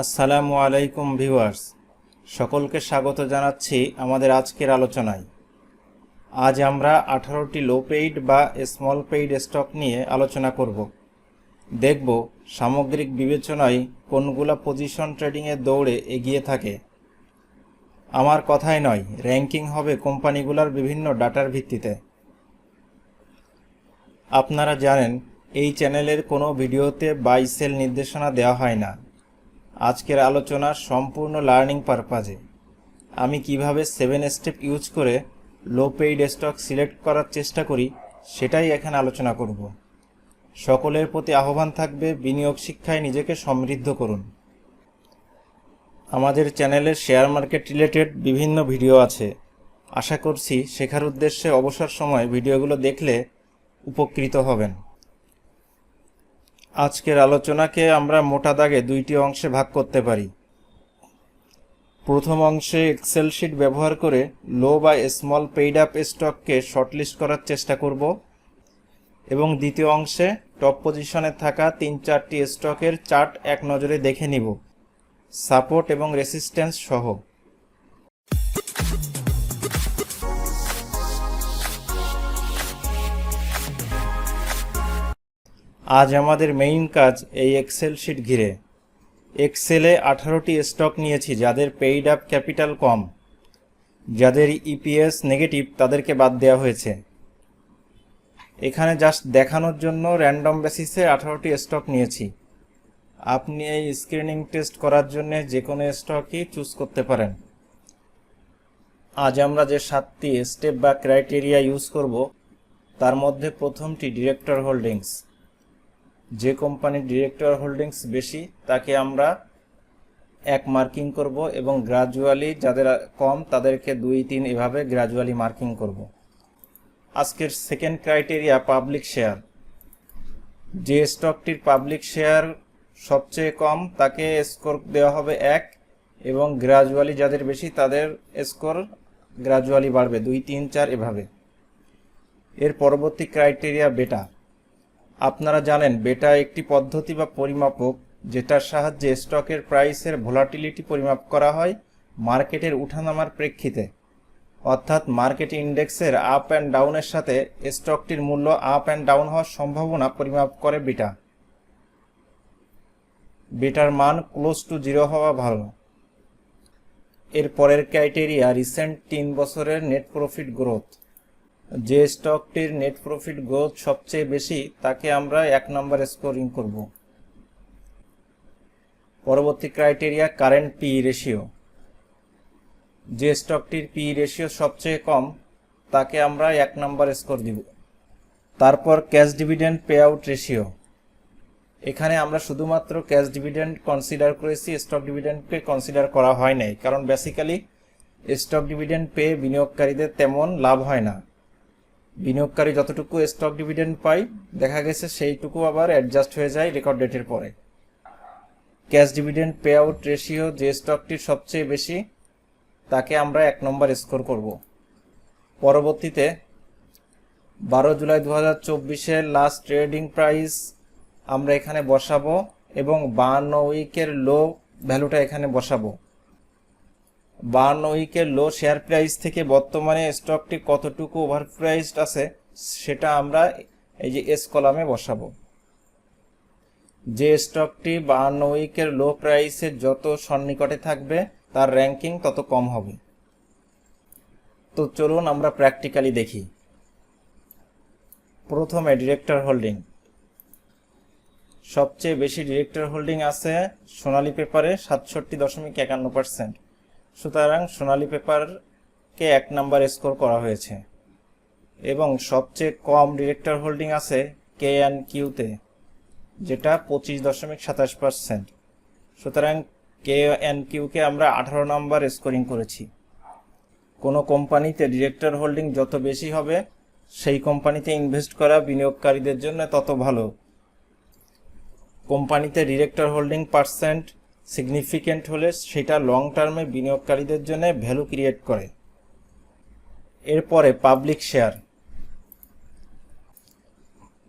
আসসালামু আলাইকুম ভিউয়ার্স, সকলকে স্বাগত জানাচ্ছি আমাদের আজকের আলোচনায়। আজ আমরা আঠারোটি লো পেইড বা স্মল পেইড স্টক নিয়ে আলোচনা করব। দেখব সামগ্রিক বিবেচনায় কোনগুলা পজিশন ট্রেডিংয়ের দৌড়ে এগিয়ে থাকে। আমার কথাই নয় র্যাঙ্কিং হবে কোম্পানিগুলোর বিভিন্ন ডাটার ভিত্তিতে। আপনারা জানেন, এই চ্যানেলের কোনো ভিডিওতে বাই সেল নির্দেশনা দেওয়া হয় না। আজকের আলোচনা সম্পূর্ণ লার্নিং পারপাজে আমি কীভাবে সেভেন স্টেপ ইউজ করে লো পেইড স্টক সিলেক্ট করার চেষ্টা করি, সেটাই এখানে আলোচনা করব। সকলের প্রতি আহ্বান থাকবে, বিনিয়োগ শিক্ষায় নিজেকে সমৃদ্ধ করুন। আমাদের চ্যানেলে শেয়ার মার্কেট রিলেটেড বিভিন্ন ভিডিও আছে। আশা করছি শেখার উদ্দেশ্যে অবসর সময় ভিডিওগুলো দেখলে উপকৃত হবেন। আজকের আলোচনাকে আমরা মোটা দাগে দুইটি অংশে ভাগ করতে পারি। প্রথম অংশে এক্সেল শিট ব্যবহার করে লো বা স্মল পেইড আপ স্টককে শর্টলিস্ট করার চেষ্টা করব এবং দ্বিতীয় অংশে টপ পজিশনে থাকা তিন চারটি স্টকের চার্ট এক নজরে দেখে নিব। সাপোর্ট এবং রেসিস্ট্যান্স সহ। আজ আমাদের মেইন কাজ এই এক্সেল শিট ঘিরে। এক্সেলে আঠারোটি স্টক নিয়েছি, যাদের পেইড আপ ক্যাপিটাল কম। যাদের ইপিএস নেগেটিভ তাদেরকে বাদ দেওয়া হয়েছে। এখানে জাস্ট দেখানোর জন্য র্যান্ডম বেসিসে আঠারোটি স্টক নিয়েছি। আপনি এই স্ক্রিনিং টেস্ট করার জন্য যে কোনো স্টকই চুজ করতে পারেন। আজ আমরা যে সাতটি স্টেপ বা ক্রাইটেরিয়া ইউজ করব, তার মধ্যে প্রথমটি ডিরেক্টর হোল্ডিংস যে কোম্পানির ডিরেক্টর হোল্ডিংস বেশি, তাকে আমরা এক মার্কিং করব এবং গ্রাজুয়ালি যাদের কম, তাদেরকে দুই, তিন এভাবে গ্রাজুয়ালি মার্কিং করব। আজকের সেকেন্ড ক্রাইটেরিয়া পাবলিক শেয়ার যে স্টকটির পাবলিক শেয়ার সবচেয়ে কম, তাকে স্কোর দেওয়া হবে এক এবং গ্রাজুয়ালি যাদের বেশি, তাদের স্কোর গ্রাজুয়ালি বাড়বে। দুই, তিন, চার এভাবে। এর পরবর্তী ক্রাইটেরিয়া বেটা আপনারা জানেন বেটা একটি পদ্ধতি বা পরিমাপক যেটার সাহায্যে স্টকের প্রাইসের ভোলাটিলিটি পরিমাপ করা হয় মার্কেটের উঠানামার প্রেক্ষিতে। অর্থাৎ মার্কেট ইন্ডেক্সের আপ অ্যান্ড ডাউনের সাথে স্টকটির মূল্য আপ অ্যান্ড ডাউন হওয়ার সম্ভাবনা পরিমাপ করে বেটা বেটার মান ক্লোজ টু জিরো হওয়া ভালো। এর পরের ক্রাইটেরিয়া রিসেন্ট তিন বছরের নেট প্রফিট গ্রোথ যে স্টকটির নেট প্রফিট গ্রোথ সবচেয়ে বেশি, তাকে আমরা এক নম্বর স্কোরিং করব। পরবর্তী ক্রাইটেরিয়া কারেন্ট পি রেশিও যে স্টকটির পি রেশিও সবচেয়ে কম, তাকে আমরা এক নম্বর স্কোর দিব। তারপর cash dividend pay out ratio এখানে আমরা শুধুমাত্র ক্যাশ ডিভিডেন্ড কনসিডার করেছি স্টক ডিভিডেন্ডকে কনসিডার করা হয় নাই। কারণ বেসিক্যালি স্টক ডিভিডেন্ড পেয়ে বিনিয়োগকারীদের তেমন লাভ হয় না। বিনিয়োগকারী যতটুকু স্টক ডিভিডেন্ড পায়, দেখা গেছে সেইটুকু আবার অ্যাডজাস্ট হয়ে যায় রেকর্ড ডেটের পরে। Cash dividend pay out ratio যে স্টকটির সবচেয়ে বেশি, তাকে আমরা এক নম্বর স্কোর করব। পরবর্তীতে, বারো জুলাই দু হাজার চব্বিশের লাস্ট ট্রেডিং প্রাইস আমরা এখানে বসাবো এবং বান্ন উইকের লো ভ্যালুটা এখানে বসাবো। বান্ন উইকের লো শেয়ার প্রাইস থেকে বর্তমানে স্টকটি কতটুকু ওভার প্রাইসড আছে, সেটা আমরা এই যে এস কলামে বসাবো। যে স্টকটি বান্ন উইকের লো প্রাইসের যত সন্নিকটে থাকবে, তার র্যাঙ্কিং তত কম হবে। তো চলুন আমরা প্র্যাকটিক্যালি দেখি। প্রথমে ডিরেক্টর হোল্ডিং সবচেয়ে বেশি ডিরেক্টর হোল্ডিং আছে সোনালী পেপারে সাতষট্টি দশমিক একান্ন পার্সেন্ট সুতরাং সোনালী পেপারকে এক নাম্বার স্কোর করা হয়েছে। এবং সবচেয়ে কম ডিরেক্টর হোল্ডিং আছে কে অ্যান্ড কিউতে যেটা পঁচিশ দশমিক সাতাশ পার্সেন্ট। সুতরাং কে অ্যান্ড কিউকে আমরা আঠারো নাম্বার স্কোরিং করেছি। কোনো কোম্পানিতে ডিরেক্টর হোল্ডিং যত বেশি হবে, সেই কোম্পানিতে ইনভেস্ট করা বিনিয়োগকারীদের জন্য তত ভালো। কোম্পানিতে ডিরেক্টর হোল্ডিং পার্সেন্ট সিগনিফিকেন্ট হলে সেটা লং টার্মে বিনিয়োগকারীদের জন্য ভ্যালু ক্রিয়েট করে। এরপরে পাবলিক শেয়ার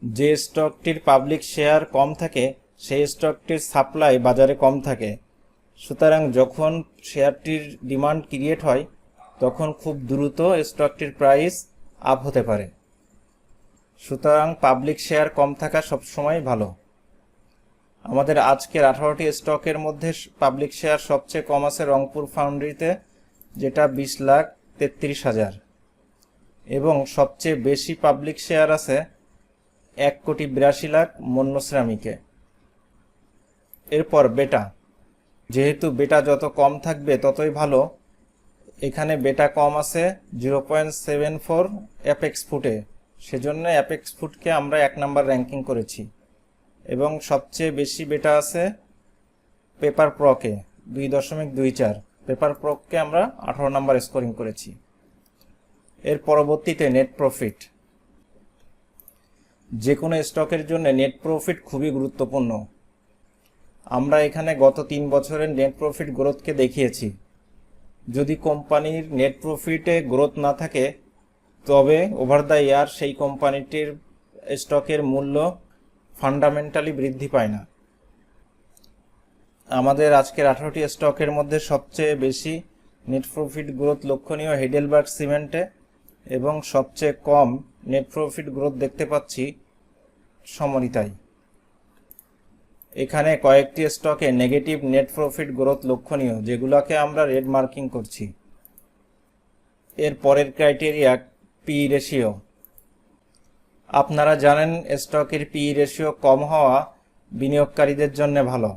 যে স্টকটির পাবলিক শেয়ার কম থাকে, সেই স্টকটির সাপ্লাই বাজারে কম থাকে। সুতরাং যখন শেয়ারটির ডিমান্ড ক্রিয়েট হয়, তখন খুব দ্রুত স্টকটির প্রাইস আপ হতে পারে। সুতরাং পাবলিক শেয়ার কম থাকা সবসময় ভালো। আমাদের আজকের আঠারোটি স্টকের মধ্যে পাবলিক শেয়ার সবচেয়ে কম আছে রংপুর ফাউন্ডারিতে, যেটা বিশ লাখ তেত্রিশ হাজার। এবং সবচেয়ে বেশি পাবলিক শেয়ার আছে এক কোটি বিরাশি লাখ মন্য শ্রমিকে এরপর বেটা। যেহেতু বেটা যত কম থাকবে ততই ভালো। এখানে বেটা কম আছে zero point seven four Apex ফুটে। সেজন্য অ্যাপেক্স ফুটকে আমরা এক নাম্বার র্যাঙ্কিং করেছি। এবং সবচেয়ে বেশি বেটা আছে পেপার প্রকে দুই দশমিক দুই চার। পেপার প্রককে আমরা আঠারো নাম্বার স্কোরিং করেছি। এর পরবর্তীতে নেট প্রফিট যে কোনো স্টকের জন্য নেট প্রফিট খুবই গুরুত্বপূর্ণ। আমরা এখানে গত তিন বছরের নেট প্রফিট গ্রোথকে দেখিয়েছি। যদি কোম্পানির নেট প্রফিটে গ্রোথ না থাকে, তবে ওভার দ্য ইয়ার সেই কোম্পানিটির স্টকের মূল্য ফান্ডামেন্টালি বৃদ্ধি পায় না। আমাদের আজকের আঠারোটি স্টকের মধ্যে সবচেয়ে বেশি নেট প্রফিট গ্রোথ লক্ষণীয় হেডেলবার্গ সিমেন্টে এবং সবচেয়ে কম নেট প্রফিট গ্রোথ দেখতে পাচ্ছি সমরিতায়। এখানে কয়েকটি স্টকে নেগেটিভ নেট প্রফিট গ্রোথ লক্ষণীয়, যেগুলোকে আমরা রেড মার্কিং করছি। এর পরের ক্রাইটেরিয়া পি রেশিও আপনারা জানেন, স্টকের পি রেশিও কম হওয়া বিনিয়োগকারীদের জন্য ভালো।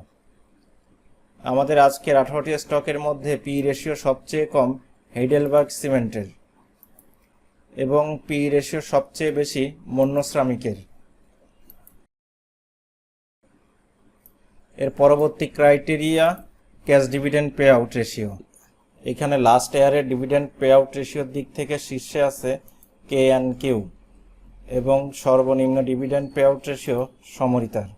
আমাদের আজকের আঠারোটি স্টকের মধ্যে পি রেশিও সবচেয়ে কম হেডেলবার্গ সিমেন্টের এবং পি রেশিও সবচেয়ে বেশি মন্য শ্রমিকের এর পরবর্তী criteria cash dividend pay out ratio এখানে লাস্ট ইয়ারের ডিভিডেন্ড পে আউট রেশিওর দিক থেকে শীর্ষে আছে কে অ্যান্ড কিউ এবং সর্বনিম্ন ডিভিডেন্ড পে আউট রেশিও সমরিতার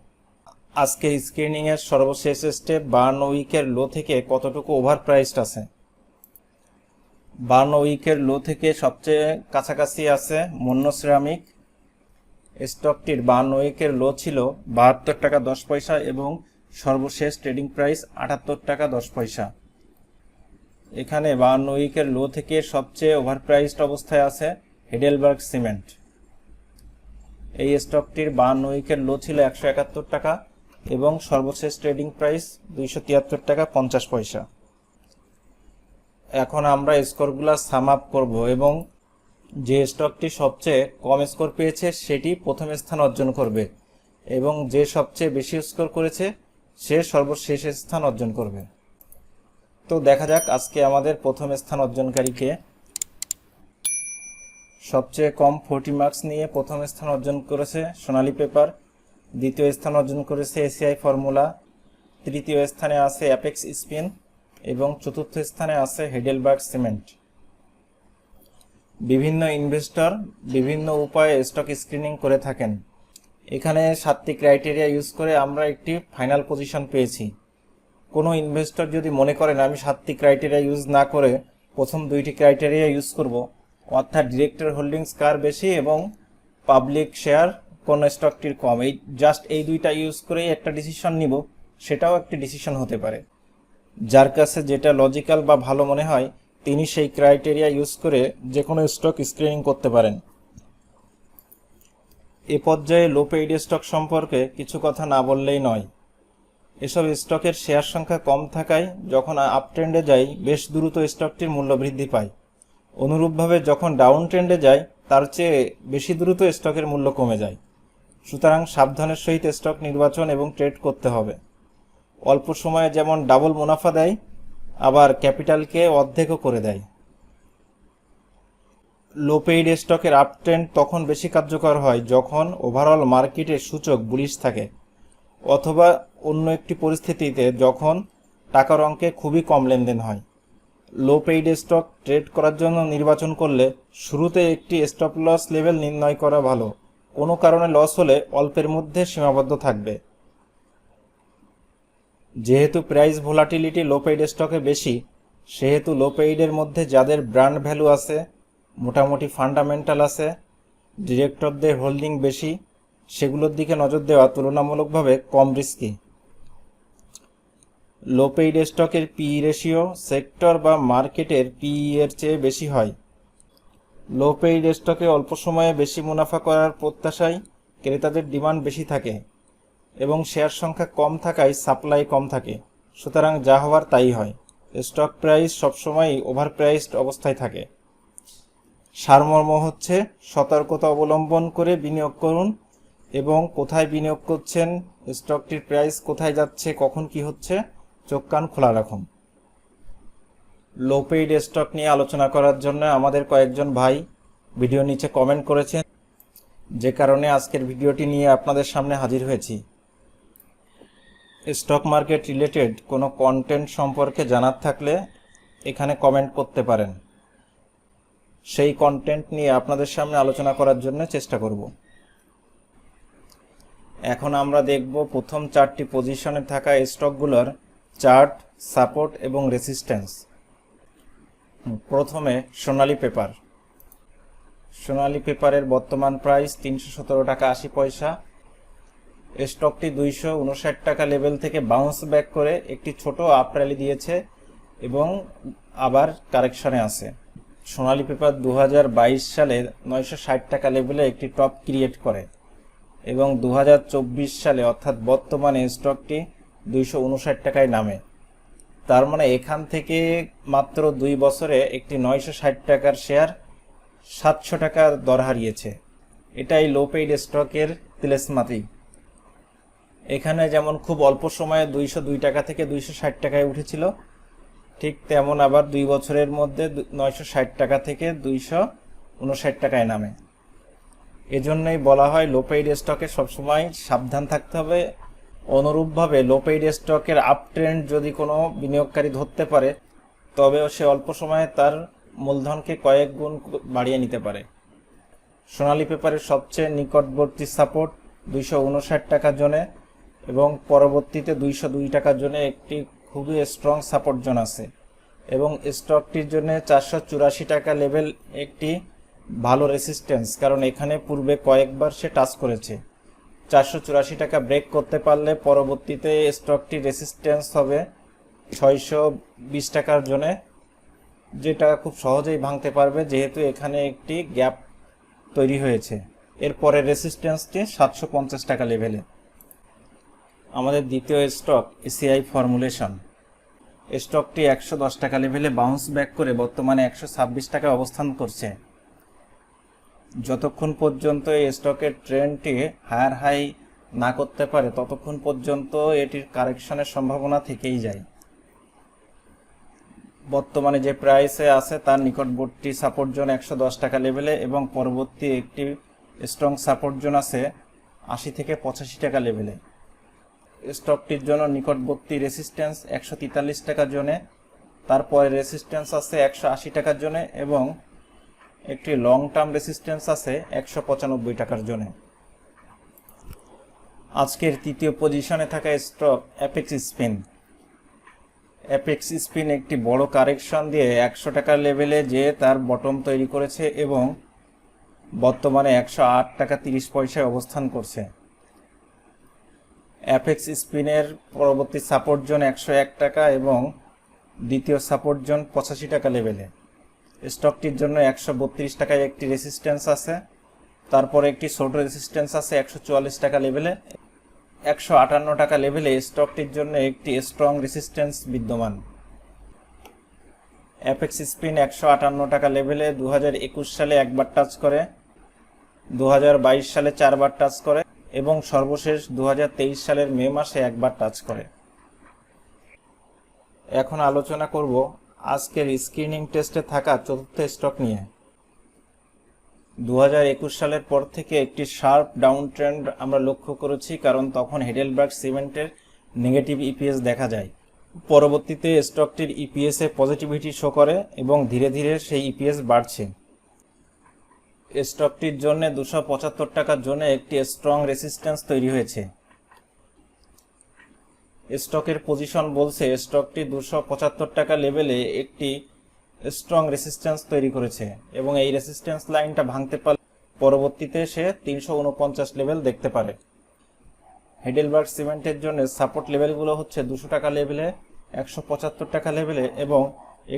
আজকে স্ক্রিনিংয়ের সর্বশেষ স্টেপ বার্ন উইকের লো থেকে কতটুকু ওভার প্রাইসড আছে? বার্ন উইকের লো থেকে সবচেয়ে কাছাকাছি আছে মন্য সিরামিক স্টকটির বার্ন উইকের লো ছিল বাহাত্তর টাকা দশ পয়সা এবং সর্বশেষ ট্রেডিং প্রাইস আটাত্তর টাকা দশ পয়সা। এখানে বাহান্ন উইকের লো থেকে সবচেয়ে ওভারপ্রাইসড অবস্থায় আছে হেডেলবার্গ সিমেন্ট এই স্টকটির বাহান্ন উইকের লো ছিল একশো একাত্তর টাকা এবং সর্বশেষ ট্রেডিং প্রাইস দুইশো তিয়াত্তর টাকা পঞ্চাশ পয়সা। এখন আমরা স্কোরগুলো সাম আপ করব এবং যে স্টকটি সবচেয়ে কম স্কোর পেয়েছে সেটি প্রথম স্থান অর্জন করবে এবং যে সবচেয়ে বেশি স্কোর করেছে সে সর্বশেষ স্থান অর্জন করবে। তো দেখা যাক আজকে আমাদের প্রথম স্থান অর্জনকারীকে সবচেয়ে কম ফোরটি মার্কস নিয়ে প্রথম স্থান অর্জন করেছে সোনালী পেপার দ্বিতীয় স্থান অর্জন করেছে এসিআই ফর্মুলা তৃতীয় স্থানে আছে অ্যাপেক্স স্পিন এবং চতুর্থ স্থানে আছে হেডেলবার্গ সিমেন্ট বিভিন্ন ইনভেস্টর বিভিন্ন উপায়ে স্টক স্ক্রিনিং করে থাকেন। এখানে সাতটি ক্রাইটেরিয়া ইউজ করে আমরা একটি ফাইনাল পজিশন পেয়েছি। কোনো ইনভেস্টর যদি মনে করেন আমি সাতটি ক্রাইটেরিয়া ইউজ না করে প্রথম দুইটি ক্রাইটেরিয়া ইউজ করব অর্থাৎ ডিরেক্টর হোল্ডিংস কার বেশি এবং পাবলিক শেয়ার কোন স্টকটির কম? এই জাস্ট এই দুইটা ইউজ করেই একটা ডিসিশন নিব, সেটাও একটি ডিসিশন হতে পারে। যার কাছে যেটা লজিক্যাল বা ভালো মনে হয়, তিনি সেই ক্রাইটেরিয়া ইউজ করে যে কোনো স্টক স্ক্রিনিং করতে পারেন। এ পর্যায়ে লো পেইড স্টক সম্পর্কে কিছু কথা না বললেই নয়। এসব স্টকের শেয়ার সংখ্যা কম থাকায় যখন আপ ট্রেন্ডে যায়, বেশ দ্রুত স্টকটির মূল্য বৃদ্ধি পায়। অনুরূপভাবে যখন ডাউন ট্রেন্ডে যায়, তার চেয়ে বেশি দ্রুত স্টকের মূল্য কমে যায়। সুতরাং সাবধানের সহিত স্টক নির্বাচন এবং ট্রেড করতে হবে। অল্প সময়ে যেমন ডাবল মুনাফা দেয়, আবার ক্যাপিটালকে অর্ধেকও করে দেয়। লো পেইড স্টকের আপ ট্রেন্ড তখন বেশি কার্যকর হয় যখন ওভারঅল মার্কেটে সূচক বুলিশ থাকে, অথবা অন্য একটি পরিস্থিতিতে যখন টাকার অঙ্কে খুবই কম লেনদেন হয়। লো পেইড স্টক ট্রেড করার জন্য নির্বাচন করলে শুরুতে একটি স্টপ লস লেভেল নির্ণয় করা ভালো। কোনো কারণে লস হলে অল্পের মধ্যে সীমাবদ্ধ থাকবে। যেহেতু প্রাইস ভোলাটিলিটি লো পেইড স্টকে বেশি, সেহেতু লো পেইডের মধ্যে যাদের ব্র্যান্ড ভ্যালু আছে, মোটামুটি ফান্ডামেন্টাল আছে ডিরেক্টরদের হোল্ডিং বেশি, সেগুলোর দিকে নজর দেওয়া তুলনামূলকভাবে কম রিস্কি লো পেইড স্টকের পি রেশিও সেক্টর বা মার্কেটের পিই এর চেয়ে বেশি হয়। লো পেইড স্টকে অল্প সময়ে বেশি মুনাফা করার প্রত্যাশায় ক্রেতাদের ডিমান্ড বেশি থাকে এবং শেয়ার সংখ্যা কম থাকায় সাপ্লাই কম থাকে। সুতরাং যা হওয়ার তাই হয়। স্টক প্রাইস সবসময়ই ওভার প্রাইসড অবস্থায় থাকে। সারমর্ম হচ্ছে সতর্কতা অবলম্বন করে বিনিয়োগ করুন এবং কোথায় বিনিয়োগ করছেন, স্টকটির প্রাইস কোথায় যাচ্ছে, কখন কি হচ্ছে চোখ কান খোলা রাখুন। লো পেইড স্টক নিয়ে আলোচনা করার জন্য আমাদের কয়েকজন ভাই ভিডিও নিচে কমেন্ট করেছেন। যে কারণে আজকের ভিডিওটি নিয়ে আপনাদের সামনে হাজির হয়েছি। স্টক মার্কেট রিলেটেড কোনো কন্টেন্ট সম্পর্কে জানার থাকলে এখানে কমেন্ট করতে পারেন। সেই কন্টেন্ট নিয়ে আপনাদের সামনে আলোচনা করার জন্য চেষ্টা করব। এখন আমরা দেখব প্রথম চারটি পজিশনে থাকা স্টকগুলোর চার্ট, সাপোর্ট এবং রেসিস্ট্যান্স। প্রথমে সোনালী পেপার। সোনালী পেপারের বর্তমান প্রাইস তিনশো সতেরো টাকা আশি পয়সা। স্টকটি দুইশো উনষাট টাকা লেভেল থেকে বাউন্স ব্যাক করে একটি ছোট আপ র্যালি দিয়েছে এবং আবার কারেকশনে আছে। সোনালী পেপার দু হাজার বাইশ সালে নয়শো ষাট টাকা লেভেলে একটি টপ ক্রিয়েট করে এবং দু হাজার চব্বিশ সালে অর্থাৎ বর্তমানে স্টকটি দুইশো উনষাট টাকায় নামে। তার মানে এখান থেকে মাত্র দুই বছরে একটি নয়শো ষাট টাকার শেয়ার সাতশো টাকা দর হারিয়েছে। এটাই লো পেইড স্টকের তিলেসমাতি। এখানে যেমন খুব অল্প সময়ে দুইশো দুই টাকা থেকে দুইশো ষাট টাকায় উঠেছিল, ঠিক তেমন আবার দুই বছরের মধ্যে নয়শো ষাট টাকা থেকে দুইশো উনষাট টাকায় নামে। এজন্যই বলা হয় লো পেইড স্টকে সবসময় সাবধান থাকতে হবে অনুরূপভাবে লো পেইড স্টকের আপ ট্রেন্ড যদি কোনো বিনিয়োগকারী ধরতে পারে, তবেও সে অল্প সময়ে তার মূলধনকে কয়েক গুণ বাড়িয়ে নিতে পারে। সোনালী পেপারের সবচেয়ে নিকটবর্তী সাপোর্ট দুইশো টাকার জোনে এবং পরবর্তীতে দুইশো দুই টাকার জন্য একটি খুবই স্ট্রং সাপোর্ট জোন আছে এবং স্টকটির জন্য চারশো চুরাশি টাকা লেভেল একটি ভালো রেসিস্ট্যান্স কারণ এখানে পূর্বে কয়েকবার সে টাচ করেছে। চারশো চুরাশি টাকা ব্রেক করতে পারলে পরবর্তীতে স্টকটি রেসিস্ট্যান্স হবে ছয়শো বিশ টাকার জন্য, যেটা খুব সহজেই ভাঙতে পারবে যেহেতু এখানে একটি গ্যাপ তৈরি হয়েছে। এরপরে রেসিস্ট্যান্সটি সাতশো পঞ্চাশ টাকা লেভেলে আমাদের দ্বিতীয় স্টক এসিআই ফর্মুলেশন স্টকটি একশো দশ টাকা লেভেলে বাউন্স ব্যাক করে বর্তমানে একশো ছাব্বিশ অবস্থান করছে। যতক্ষণ পর্যন্ত এই স্টকের ট্রেন্ডটি হায়ার হাই না করতে পারে, ততক্ষণ পর্যন্ত এটির কারেকশনের সম্ভাবনা থেকেই যায়। বর্তমানে যে প্রাইসে আছে তার নিকটবর্তী সাপোর্ট জোন একশো দশ টাকা লেভেলে এবং পরবর্তী একটি স্ট্রং সাপোর্ট জোন আছে আশি থেকে পঁচাশি টাকা লেভেলে। স্টকটির জন্য নিকটবর্তী রেসিস্ট্যান্স একশো তেতাল্লিশ টাকার জোনে, তারপরে রেসিস্ট্যান্স আছে একশো আশি টাকার জোনে এবং একটি লং টার্ম রেসিস্ট্যান্স আছে একশো পঁচানব্বই টাকার জোনে। আজকের তৃতীয় পজিশনে থাকা stock Apex spin Apex spin একটি বড় কারেকশন দিয়ে একশো টাকার লেভেলে যে তার বটম তৈরি করেছে এবং বর্তমানে একশো আট টাকা তিরিশ পয়সায় অবস্থান করছে। অ্যাপেক্স স্পিনের পরবর্তী সাপোর্ট জোন একশো এক টাকা এবং দ্বিতীয় সাপোর্ট জোন পঁচাশি টাকা লেভেলে স্টকটির জন্য একশো বত্রিশ টাকায় একটি রেসিস্ট্যান্স আছে। তারপরে একটি ছোট রেসিস্ট্যান্স আছে একশো চুয়াল্লিশ টাকা লেভেলে একশো আটান্ন টাকা লেভেলে স্টকটির জন্য একটি স্ট্রং রেসিস্ট্যান্স বিদ্যমান। অ্যাপেক্স স্পিন একশো আটান্ন টাকা লেভেলে দু হাজার একুশ সালে একবার টাচ করে দু হাজার বাইশ সালে চারবার টাচ করে এবং সর্বশেষ দু হাজার তেইশ সালের মে মাসে একবার টাচ করে। এখন আলোচনা করব আজকের স্ক্রিনিং টেস্টে থাকা চতুর্থ স্টক নিয়ে। দু হাজার একুশ সালের পর থেকে একটি শার্প ডাউন ট্রেন্ড আমরা লক্ষ্য করেছি, কারণ তখন হেডেলবার্গ সিমেন্টের নেগেটিভ ইপিএস দেখা যায়। পরবর্তীতে স্টকটির ইপিএস পজিটিভিটি শো করে এবং ধীরে ধীরে সেই ইপিএস বাড়ছে। স্টকটির জন্য দুশো পঁচাত্তর টাকার জন্য একটি স্ট্রং রেসিস্ট্যান্স তৈরি হয়েছে। স্টকের পজিশন বলছে, স্টকটি দুশো পঁচাত্তর টাকা লেভেলে একটি স্ট্রং রেসিস্ট্যান্স তৈরি করেছে এবং এই রেসিস্ট্যান্স লাইনটা ভাঙতে পারলে পরবর্তীতে সে তিনশো উনপঞ্চাশ লেভেল দেখতে পারে। হেডেলবার্গ সিমেন্টের জন্য সাপোর্ট লেভেলগুলো হচ্ছে দুশো টাকা লেভেলে একশো পঁচাত্তর টাকা লেভেলে এবং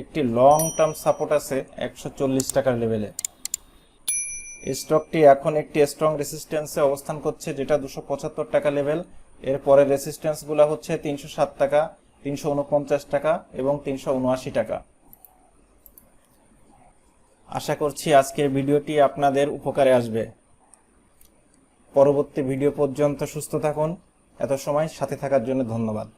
একটি লং টার্ম সাপোর্ট আছে একশো চল্লিশ টাকার লেভেলে স্টকটি এখন একটি স্ট্রং রেসিস্ট্যান্সে অবস্থান করছে যেটা দুশো পঁচাত্তর টাকা লেভেল এরপরে রেসিস্ট্যান্সগুলো হচ্ছে তিনশো সাত টাকা, তিনশো উনপঞ্চাশ টাকা এবং তিনশো উনআশি টাকা। আশা করছি আজকের ভিডিওটি আপনাদের উপকারে আসবে। পরবর্তী ভিডিও পর্যন্ত সুস্থ থাকুন। এত সময় সাথে থাকার জন্য ধন্যবাদ।